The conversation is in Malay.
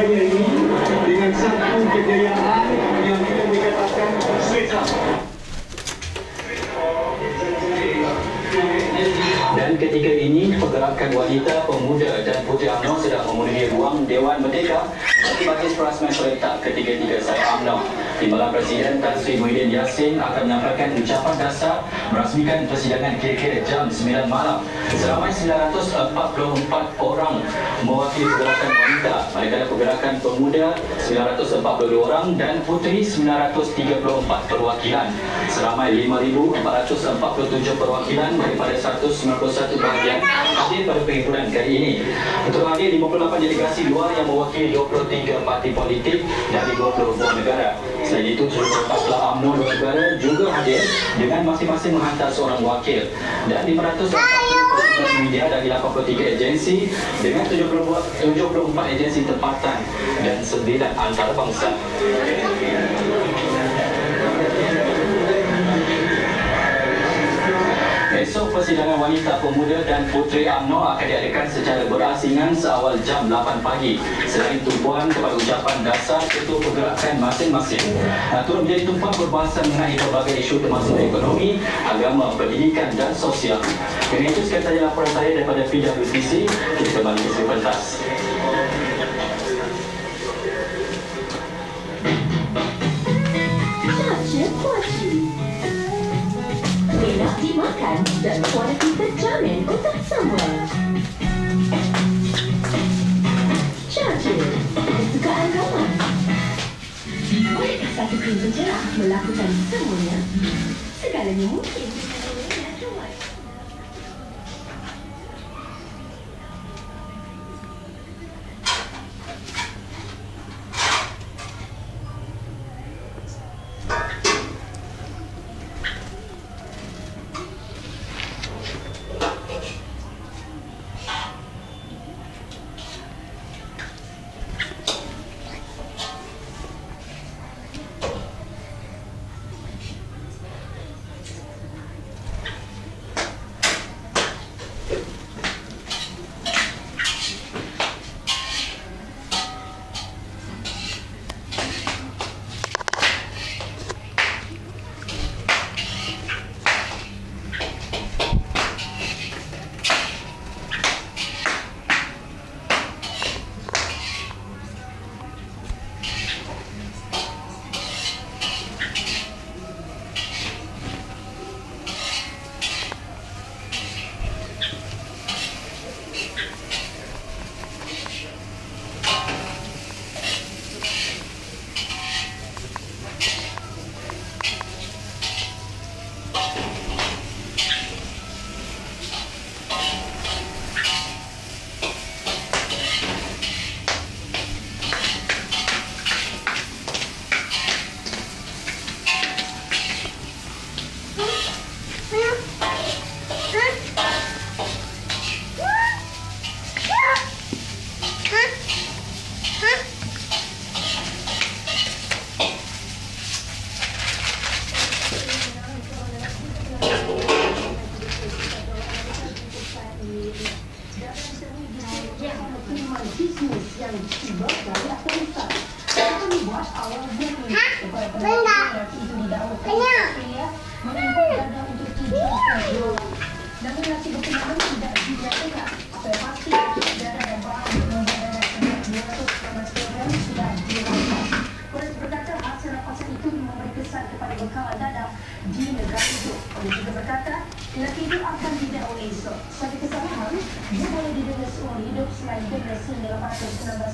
raya ini dengan satu kejayaan yang kita boleh katakan straight up. Dan ketika ini, pergerakan wanita, pemuda dan puteri UMNO sedang memenuhi ruang Dewan Merdeka bagi Majlis Perasmian Serentak ketiga-tiga saya UMNO. Timbalan Presiden Tan Sri Muhyiddin Yassin akan menyampaikan ucapan dasar merasmikan persidangan kira-kira jam 9 malam. Seramai 944 orang mewakili pergerakan wanita, manakala pergerakan pemuda 942 orang dan puteri 934 perwakilan. Seramai 5,447 perwakilan daripada 191 bahagian hadir pada perhimpunan kali ini. Untuk hadir 58 delegasi luar yang mewakili 23 parti politik dari 20 buah negara. Selain itu, seluruh pasla UMNO luar negara juga hadir dengan masing-masing menghantar seorang wakil. Dan 540 media dari 83 agensi dengan 74 agensi tempatan dan 9 antarabangsa. Persidangan wanita pemuda dan puteri UMNO akan diadakan secara berasingan seawal jam 8 pagi. Selain tumpuan kepada ucapan dasar ketua pergerakan masing-masing, turut menjadi tumpuan berbahasa mengenai berbagai isu termasuk ekonomi, agama, pendidikan dan sosial. Dengan itu sekian sahaja laporan saya daripada PWTC. Kita kembali ke pentas. them what if you German somewhere? Suka satu melakukan semuanya? Segalanya mungkin. Saya pasti dan hasil itu memberi kepada di negara itu. Berkata lelaki itu akan didakwa esok. Satu kesalahan, dia boleh didengar seumur hidup selain generasi 1819